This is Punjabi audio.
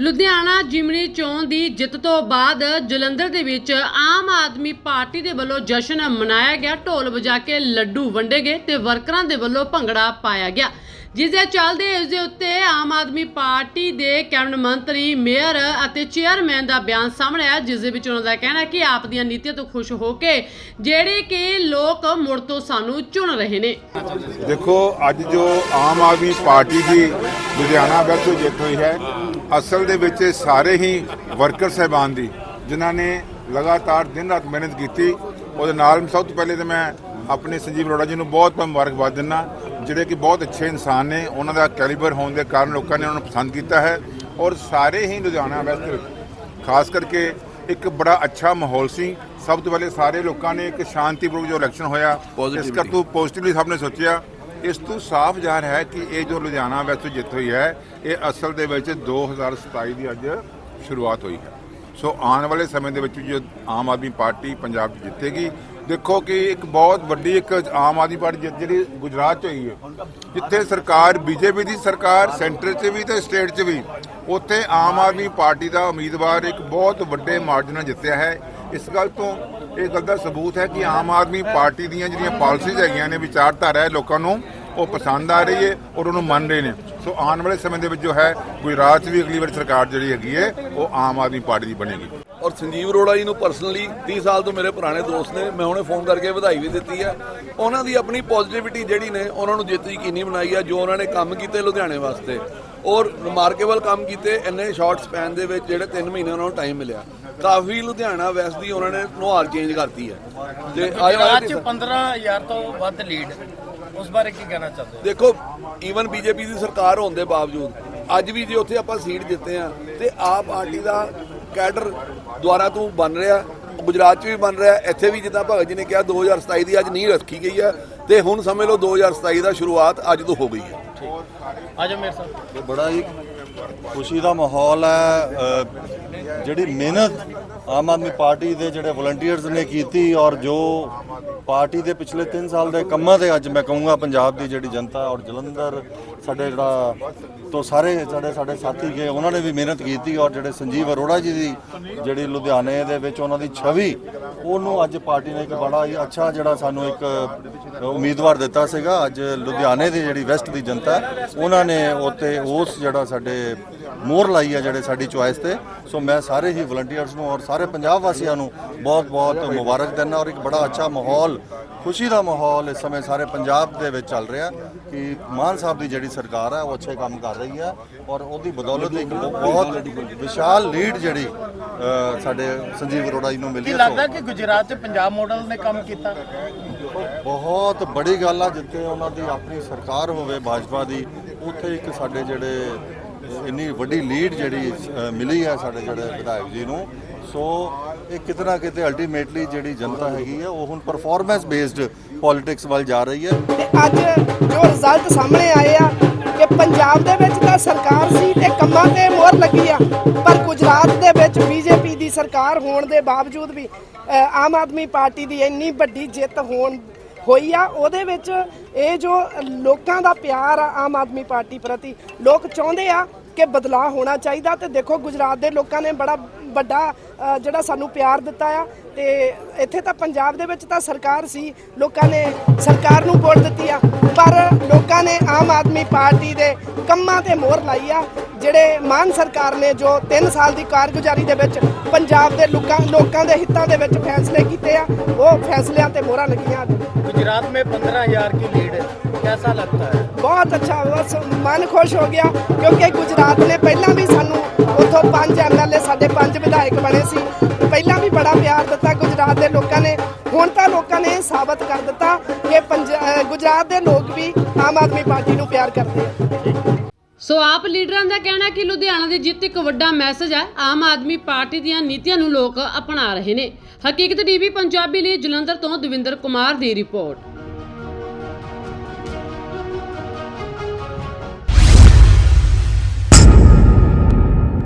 ਲੁਧਿਆਣਾ ਜਿਮਨੀ ਚੋਣ ਦੀ ਜਿੱਤ ਤੋਂ ਬਾਅਦ ਜਲੰਧਰ ਦੇ ਵਿੱਚ ਆਮ ਆਦਮੀ ਪਾਰਟੀ ਦੇ ਵੱਲੋਂ ਜਸ਼ਨ ਮਨਾਇਆ ਗਿਆ। ਢੋਲ ਵਜਾ ਕੇ ਲੱਡੂ ਵੰਡੇ ਗਏ ਤੇ ਵਰਕਰਾਂ ਦੇ ਵੱਲੋਂ ਭੰਗੜਾ ਪਾਇਆ ਗਿਆ। ਜਿਸ ਦੇ ਚੱਲਦੇ ਇਸ ਦੇ ਉੱਤੇ ਆਮ ਆਦਮੀ ਪਾਰਟੀ ਦੇ ਕੈਬਨਿਟ ਮੰਤਰੀ, ਮੇਅਰ ਅਤੇ ਚੇਅਰਮੈਨ ਦਾ ਬਿਆਨ ਸਾਹਮਣੇ ਆਇਆ, ਜਿਸ ਦੇ ਵਿੱਚ ਉਹਨਾਂ ਦਾ ਕਹਿਣਾ ਕਿ ਆਪ ਦੀਆਂ ਨੀਤੀਆਂ ਤੋਂ ਖੁਸ਼ ਹੋ ਕੇ ਜਿਹੜੇ ਕਿ ਲੋਕ ਮੁੜ ਤੋਂ ਸਾਨੂੰ ਚੁਣ ਰਹੇ ਨੇ। ਦੇਖੋ, ਅੱਜ ਜੋ ਆਮ ਆਦਮੀ ਪਾਰਟੀ ਦੀ ਲੁਧਿਆਣਾ ਵਿੱਚ ਜਿੱਤ ਹੋਈ ਹੈ ਅਸਲ ਦੇ ਵਿੱਚ ਇਹ ਸਾਰੇ ਹੀ ਵਰਕਰ ਸਹਿਬਾਨ ਦੀ ਜਿਨ੍ਹਾਂ ਨੇ ਲਗਾਤਾਰ ਦਿਨ ਰਾਤ ਮਿਹਨਤ ਕੀਤੀ। ਉਹਦੇ ਨਾਲ ਸਭ ਤੋਂ ਪਹਿਲੇ ਤਾਂ ਮੈਂ ਆਪਣੇ ਸੰਜੀਵ ਅਰੋੜਾ ਜੀ ਨੂੰ ਬਹੁਤ ਬਹੁਤ ਮੁਬਾਰਕਬਾਦ ਦਿੰਦਾ ਜਿਹੜੇ ਕਿ ਬਹੁਤ ਅੱਛੇ ਇਨਸਾਨ ਨੇ। ਉਹਨਾਂ ਦਾ ਕੈਲੀਬਰ ਹੋਣ ਦੇ ਕਾਰਨ ਲੋਕਾਂ ਨੇ ਉਹਨਾਂ ਨੂੰ ਪਸੰਦ ਕੀਤਾ ਹੈ। ਔਰ ਸਾਰੇ ਹੀ ਲੁਧਿਆਣਾ ਵੈਸਟ ਖਾਸ ਕਰਕੇ ਇੱਕ ਬੜਾ ਅੱਛਾ ਮਾਹੌਲ ਸੀ। ਸਭ ਤੋਂ ਪਹਿਲੇ ਸਾਰੇ ਲੋਕਾਂ ਨੇ ਇੱਕ ਸ਼ਾਂਤੀਪੂਰਵਕ ਜੋ ਇਲੈਕਸ਼ਨ ਹੋਇਆ ਇਸ ਕਰ ਤੋਂ ਪੋਜ਼ਿਟਿਵਲੀ ਸਭ ਨੇ ਸੋਚਿਆ। ਇਸ ਤੋਂ ਸਾਫ਼ ਜ਼ਾਹਰ ਹੈ ਕਿ ਇਹ ਜੋ ਲੁਧਿਆਣਾ ਵਿੱਚ ਜਿੱਤ ਹੋਈ ਹੈ, ਇਹ ਅਸਲ ਦੇ ਵਿੱਚ 2027 ਦੀ ਅੱਜ ਸ਼ੁਰੂਆਤ ਹੋਈ ਹੈ। ਸੋ ਆਉਣ ਵਾਲੇ ਸਮੇਂ ਦੇ ਵਿੱਚ ਜੋ ਆਮ ਆਦਮੀ ਪਾਰਟੀ ਪੰਜਾਬ 'ਚ ਜਿੱਤੇਗੀ, ਦੇਖੋ ਕਿ ਇੱਕ ਬਹੁਤ ਵੱਡੀ ਇੱਕ ਆਮ ਆਦਮੀ ਪਾਰਟੀ ਜਿੱਤ ਜਿਹੜੀ ਗੁਜਰਾਤ 'ਚ ਹੋਈ ਹੈ। ਜਿੱਥੇ ਸਰਕਾਰ ਬੀਜੇਪੀ ਦੀ ਸਰਕਾਰ, ਸੈਂਟਰ 'ਚ ਵੀ ਤੇ ਸਟੇਟ 'ਚ ਵੀ, ਉੱਥੇ ਆਮ ਆਦਮੀ ਪਾਰਟੀ ਦਾ ਉਮੀਦਵਾਰ ਇੱਕ ਬਹੁਤ ਵੱਡੇ ਮਾਰਜਨ ਨਾਲ ਜਿੱਤਿਆ ਹੈ। ਇਸ ਗੱਲ ਤੋਂ ਇਹ ਗੱਲ ਦਾ ਸਬੂਤ ਹੈ ਕਿ ਆਮ ਆਦਮੀ ਪਾਰਟੀ ਦੀਆਂ ਜਿਹੜੀਆਂ ਪਾਲਿਸੀਜ਼ ਹੈਗੀਆਂ ਨੇ, ਵਿਚਾਰਧਾਰਾ ਹੈ ਲੋਕਾਂ ਨੂੰ ਉਹ ਪਸੰਦ ਆ ਰਹੀ ਹੈ ਔਰ ਉਹਨੂੰ ਮੰਨ ਰਹੇ ਨੇ। ਸੋ ਆਉਣ ਵਾਲੇ ਸਮੇਂ ਦੇ ਵਿੱਚ ਜੋ ਹੈ ਗੁਜਰਾਤ ਵੀ ਅਗਲੀ ਵਾਰ ਸਰਕਾਰ ਜਿਹੜੀ ਹੈਗੀ ਹੈ ਉਹ ਆਮ ਆਦਮੀ ਪਾਰਟੀ ਦੀ ਬਣੇਗੀ। ਔਰ ਸੰਜੀਵ ਅਰੋੜਾ ਜੀ ਨੂੰ ਪਰਸਨਲੀ 30 ਸਾਲ ਤੋਂ ਮੇਰੇ ਪੁਰਾਣੇ ਦੋਸਤ ਨੇ ਮੈਂ ਹੁਣੇ ਫੋਨ ਕਰਕੇ ਵਧਾਈ ਵੀ ਦਿੱਤੀ ਹੈ। ਉਹਨਾਂ ਦੀ ਆਪਣੀ ਪੋਜ਼ਿਟਿਵਿਟੀ ਜਿਹੜੀ ਨੇ ਉਹਨਾਂ ਨੂੰ ਜਿੱਤ ਯਕੀਨੀ ਬਣਾਈ ਆ ਜੋ ਉਹਨਾਂ ਨੇ ਕੰਮ ਕੀਤੇ ਲੁਧਿਆਣੇ ਵਾਸਤੇ। ਔਰ ਰਿਮਾਰਕੇਬਲ ਕੰਮ ਕੀਤੇ ਇੰਨੇ ਸ਼ਾਰਟ ਸਪੈਨ ਦੇ ਵਿੱਚ ਜਿਹੜੇ 3 ਮਹੀਨੇ ਉਹਨਾਂ ਨੂੰ ਟਾਈਮ ਮਿਲਿਆ। ਕਾਫੀ ਲੁਧਿਆਣਾ ਵੈਸਟ ਦੀ ਉਹਨਾਂ ਨੇ ਨੁਹਾਰ ਚੇਂਜ ਕਰਤੀ ਹੈ। ਤੇ ਅੱਜ ਗੁਜਰਾਤ ਚ 15000 ਤੋਂ ਵੱਧ ਲੀਡ ਉਸ ਬਾਰੇ ਕੀ ਕਹਿਣਾ ਚਾਹੁੰਦੇ ਹੋ? ਦੇਖੋ ਈਵਨ ਬੀਜੇਪੀ ਦੀ ਸਰਕਾਰ ਹੋਣ ਦੇ ਬਾਵਜੂਦ, ਅੱਜ ਵੀ ਜੇ ਉੱਥੇ ਆਪਾਂ ਸੀਟ ਜਿੱਤੇ ਆ, ਤੇ ਆਪ ਪਾਰਟੀ ਦਾ ਕੈਡਰ ਦੁਆਰਾ ਤੋਂ ਬਣ ਰਿਹਾ, ਗੁਜਰਾਤ 'ਚ ਵੀ ਬਣ ਰਿਹਾ, ਇੱਥੇ ਵੀ ਜਿੱਦਾਂ ਭਗਤ ਜੀ ਨੇ ਕਿਹਾ 2027 ਦੀ ਅੱਜ ਨੀਂਹ ਰੱਖੀ ਗਈ ਹੈ ਤੇ ਹੁਣ ਸਮਝ ਲਓ 2027 ਦਾ ਸ਼ੁਰੂਆਤ ਅੱਜ ਤੋਂ ਹੋ ਗਈ ਹੈ ਆਜੋ ਮੇਰੇ ਸਾਹਿਬ। ਇਹ ਬੜਾ ਹੀ ਖੁਸ਼ੀ ਦਾ ਮਾਹੌਲ ਹੈ ਅ, ਜਿਹੜੀ ਮਿਹਨਤ ਆਮ ਆਦਮੀ ਪਾਰਟੀ ਦੇ ਜਿਹੜੇ ਵਲੰਟੀਅਰਸ ਨੇ ਕੀਤੀ ਔਰ ਜੋ ਪਾਰਟੀ ਦੇ ਪਿਛਲੇ 3 ਸਾਲ ਦੇ ਕੰਮਾਂ ਤੇ ਅੱਜ ਮੈਂ ਕਹੂੰਗਾ ਪੰਜਾਬ ਦੀ ਜਿਹੜੀ ਜਨਤਾ ਔਰ ਜਲੰਧਰ ਸਾਡੇ ਜਿਹੜਾ ਤੋਂ ਸਾਰੇ ਸਾਡੇ ਸਾਡੇ ਸਾਥੀ ਗਏ ਉਹਨਾਂ ਨੇ ਵੀ ਮਿਹਨਤ ਕੀਤੀ ਔਰ ਜਿਹੜੇ ਸੰਜੀਵ ਅਰੋੜਾ ਜੀ ਦੀ ਜਿਹੜੀ ਲੁਧਿਆਣੇ ਦੇ ਵਿੱਚ ਉਹਨਾਂ ਦੀ ਛਵੀ ਉਹਨੂੰ ਅੱਜ ਪਾਰਟੀ ਨੇ ਇੱਕ ਬੜਾ ਹੀ ਅੱਛਾ ਜਿਹੜਾ ਸਾਨੂੰ ਇੱਕ ਉਮੀਦਵਾਰ ਦਿੱਤਾ ਸੀਗਾ। ਅੱਜ ਲੁਧਿਆਣੇ ਦੀ ਜਿਹੜੀ ਵੈਸਟ ਦੀ ਜਨਤਾ ਉਹਨਾਂ ਨੇ ਉੱਤੇ ਉਸ ਜਿਹੜਾ ਸਾਡੇ ਮੋਹਰ ਲਾਈ ਹੈ ਜਿਹੜੇ ਸਾਡੀ ਚੁਆਇਸ ਤੇ। ਸੋ ਮੈਂ ਸਾਰੇ ਹੀ ਵਲੰਟੀਅਰਸ ਨੂੰ ਔਰ ਸਾਰੇ ਪੰਜਾਬ ਵਾਸੀਆਂ ਨੂੰ ਬਹੁਤ ਬਹੁਤ ਮੁਬਾਰਕ ਦਿੰਦਾ ਔਰ ਇੱਕ ਬੜਾ ਅੱਛਾ ਮਾਹੌਲ ਖੁਸ਼ੀ ਦਾ ਮਾਹੌਲ ਇਸ ਸਮੇਂ ਸਾਰੇ ਪੰਜਾਬ ਦੇ ਵਿੱਚ ਚੱਲ ਰਿਹਾ ਕਿ ਮਾਨ ਸਾਹਿਬ ਦੀ ਜਿਹੜੀ ਸਰਕਾਰ ਹੈ ਉਹ ਅੱਛੇ ਕੰਮ ਕਰ ਰਹੀ ਹੈ ਔਰ ਉਹਦੀ ਬਦੌਲਤ ਇੱਕ ਬਹੁਤ ਵਿਸ਼ਾਲ ਲੀਡ ਜਿਹੜੀ ਸਾਡੇ ਸੰਜੀਵ ਅਰੋੜਾ ਜੀ ਨੂੰ ਮਿਲੀ ਕੀ ਹੈ ਲੱਗਦਾ ਕਿ ਗੁਜਰਾਤ ਚ ਪੰਜਾਬ ਮਾਡਲ ਨੇ ਕੰਮ ਕੀਤਾ? ਬਹੁਤ ਬੜੀ ਗੱਲ ਆ ਜਿੱਥੇ ਉਹਨਾਂ ਦੀ ਆਪਣੀ ਸਰਕਾਰ ਹੋਵੇ ਭਾਜਪਾ ਦੀ ਉੱਥੇ ਇੱਕ ਸਾਡੇ ਜਿਹੜੇ ਇੰਨੀ ਵੱਡੀ ਲੀਡ ਜਿਹੜੀ ਮਿਲੀ ਹੈ ਸਾਡੇ ਜਿਹੜੇ ਵਿਧਾਇਕ ਜੀ ਨੂੰ। ਸੋ ਇਹ ਕਿਤਨਾ ਕਿਤੇ ਅਲਟੀਮੇਟਲੀ ਜਿਹੜੀ ਜਨਤਾ ਹੈਗੀ ਹੈ ਉਹ ਹੁਣ ਪਰਫਾਰਮੈਂਸ ਬੇਸਡ ਪੋਲਿਟਿਕਸ ਵੱਲ ਜਾ ਰਹੀ ਹੈ। ਤੇ ਅੱਜ ਜੋ ਰਿਜ਼ਲਟ ਸਾਹਮਣੇ ਆਏ ਆ, ਕਿ ਪੰਜਾਬ ਦੇ ਵਿੱਚ ਤਾਂ ਸਰਕਾਰ ਸੀ ਤੇ ਕੰਮਾਂ ਤੇ ਮੋਹਰ ਲੱਗੀ ਆ, ਪਰ ਗੁਜਰਾਤ ਦੇ ਵਿੱਚ ਬੀਜੇਪੀ ਦੀ ਸਰਕਾਰ ਹੋਣ ਦੇ ਬਾਵਜੂਦ ਵੀ ਆਮ ਆਦਮੀ ਪਾਰਟੀ ਦੀ ਇੰਨੀ ਵੱਡੀ ਜਿੱਤ ਹੋਣ, ਹੋਈ ਆ, ਉਹਦੇ ਵਿੱਚ ਇਹ ਜੋ ਲੋਕਾਂ ਦਾ ਪਿਆਰ ਆ ਆਮ ਆਦਮੀ ਪਾਰਟੀ ਪ੍ਰਤੀ, ਲੋਕ ਚਾਹੁੰਦੇ ਆ ਕਿ ਬਦਲਾਅ ਹੋਣਾ ਚਾਹੀਦਾ ਤੇ ਦੇਖੋ ਗੁਜਰਾਤ ਦੇ ਲੋਕਾਂ ਨੇ ਬੜਾ ਵੱਡਾ ਜਿਹੜਾ ਸਾਨੂੰ ਪਿਆਰ ਦਿੱਤਾ ਆ। ਤੇ ਇੱਥੇ ਤਾਂ ਪੰਜਾਬ ਦੇ ਵਿੱਚ ਤਾਂ ਸਰਕਾਰ ਸੀ, ਲੋਕਾਂ ਨੇ ਸਰਕਾਰ ਨੂੰ ਵੋਟ ਦਿੱਤੀ ਆ। ਪਰ ਲੋਕਾਂ ਨੇ ਆਮ ਆਦਮੀ ਪਾਰਟੀ ਦੇ ਕੰਮਾਂ ਤੇ ਮੋਹਰ ਲਾਈ ਆ। ਜਿਹੜੇ ਮਾਨ ਸਰਕਾਰ ਨੇ ਜੋ 3 ਸਾਲ ਦੀ ਕਾਰਗੁਜ਼ਾਰੀ ਦੇ ਵਿੱਚ ਪੰਜਾਬ ਦੇ ਲੋਕਾਂ ਲੋਕਾਂ ਦੇ ਹਿੱਤਾਂ ਦੇ ਵਿੱਚ ਫੈਸਲੇ ਕੀਤੇ ਆ, ਉਹ ਫੈਸਲਿਆਂ ਤੇ ਮੋਹਰਾਂ ਲੱਗੀਆਂ। ਗੁਜਰਾਤ ਮੇ 15000 ਕੀ ਲੀਡ ਹੈ। ਕਿਹਦਾ ਲੱਗਦਾ ਹੈ? ਬਹੁਤ ਅੱਛਾ ਬਸ ਮਨ ਖੁਸ਼ ਹੋ ਗਿਆ, ਕਿਉਂਕਿ ਗੁਜਰਾਤ ਨੇ ਪਹਿਲਾਂ ਵੀ ਸਾਨੂੰ ਉੱਥੋਂ ਪੰਜ ਐਮਐਲਏ ਸਾਡੇ ਪੰਜ ਵਿਧਾਇਕ ਬਣੇ ਸੀ। ਪਹਿਲਾਂ ਵੀ ਬੜਾ ਪਿਆਰ ਦਿੱਤਾ ਗੁਜਰਾਤ ਦੇ ਲੋਕਾਂ ਨੇ, ਹੁਣ ਤਾਂ ਲੋਕਾਂ ਨੇ ਸਾਬਤ ਕਰ ਦਿੱਤਾ ਕਿ ਗੁਜਰਾਤ ਦੇ ਲੋਕ ਵੀ ਆਮ ਆਦਮੀ ਪਾਰਟੀ ਨੂੰ ਪਿਆਰ ਕਰਦੇ ਆ। ਸੋ ਆਪ ਲੀਡਰਾਂ ਦਾ ਕਹਿਣਾ ਕਿ ਲੁਧਿਆਣਾ ਦੀ ਜਿੱਤ ਇੱਕ ਵੱਡਾ ਮੈਸੇਜ ਹੈ, ਆਮ ਆਦਮੀ ਪਾਰਟੀ ਦੀਆਂ ਨੀਤੀਆਂ ਨੂੰ ਲੋਕ ਅਪਣਾ ਰਹੇ ਨੇ। ਹਕੀਕਤ ਟੀਵੀ ਪੰਜਾਬੀ ਲਈ ਜਲੰਧਰ ਤੋਂ ਦਵਿੰਦਰ ਕੁਮਾਰ ਦੀ ਰਿਪੋਰਟ।